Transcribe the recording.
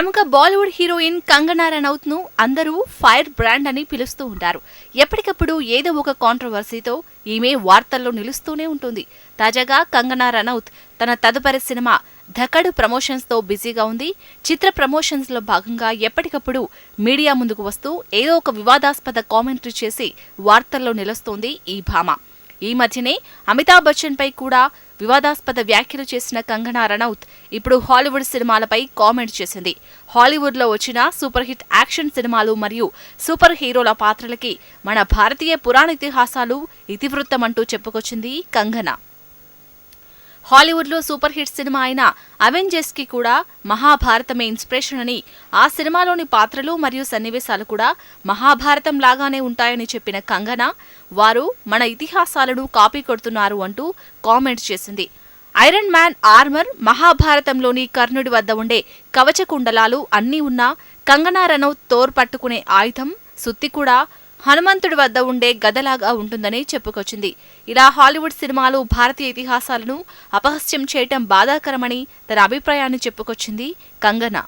ప్రముఖ బాలీవుడ్ హీరోయిన్ కంగనా రనౌత్ను అందరూ fire brand అని పిలుస్తూ ఉంటారు. ఎప్పటికప్పుడు ఏదో ఒక కాంట్రవర్సీతో ఈమె వార్తల్లో నిలుస్తూనే ఉంటుంది. తాజాగా కంగనా రనౌత్ తన తదుపరి సినిమా ధకడు ప్రమోషన్స్తో బిజీగా ఉంది. చిత్ర ప్రమోషన్స్లో భాగంగా ఎప్పటికప్పుడు మీడియా ముందుకు వస్తూ ఏదో ఒక వివాదాస్పద కామెంటరీ చేసి వార్తల్లో నిలుస్తోంది ఈ భామ. ఈ మధ్యనే అమితాబ్ బచ్చన్ పై కూడా వివాదాస్పద వ్యాఖ్యలు చేసిన కంగనా రనౌత్ ఇప్పుడు హాలీవుడ్ సినిమాలపై కామెంట్ చేసింది. హాలీవుడ్లో వచ్చిన సూపర్ హిట్ యాక్షన్ సినిమాలు మరియు సూపర్ హీరోల పాత్రలకి మన భారతీయ పురాణ ఇతిహాసాలు ఇతివృత్తమంటూ చెప్పుకొచ్చింది కంగనా. హాలీవుడ్లో సూపర్ హిట్ సినిమా అయిన అవెంజర్స్కి కూడా మహాభారతమే ఇన్స్పిరేషన్ అని ఆ సినిమాలోని పాత్రలు మరియు సన్నివేశాలు కూడా మహాభారతం లాగానే ఉంటాయని చెప్పిన కంగనా వారు మన ఇతిహాసాలను కాపీ కొడుతున్నారు అంటూ కామెంట్ చేసింది. ఐరన్ మ్యాన్ ఆర్మర్ మహాభారతంలోని కర్ణుడి వద్ద ఉండే కవచ కుండలాలు అన్నీ ఉన్నా కంగనా రనౌత్ తోర్పట్టుకునే ఆయుధం సుత్తి కూడా హనుమంతుడి వద్ద ఉండే గదలాగా ఉంటుందని చెప్పుకొచ్చింది. ఇలా హాలీవుడ్ సినిమాలు భారతీయ ఇతిహాసాలను అపహస్యం చేయటం బాధాకరమని తన అభిప్రాయాన్ని చెప్పుకొచ్చింది కంగనా.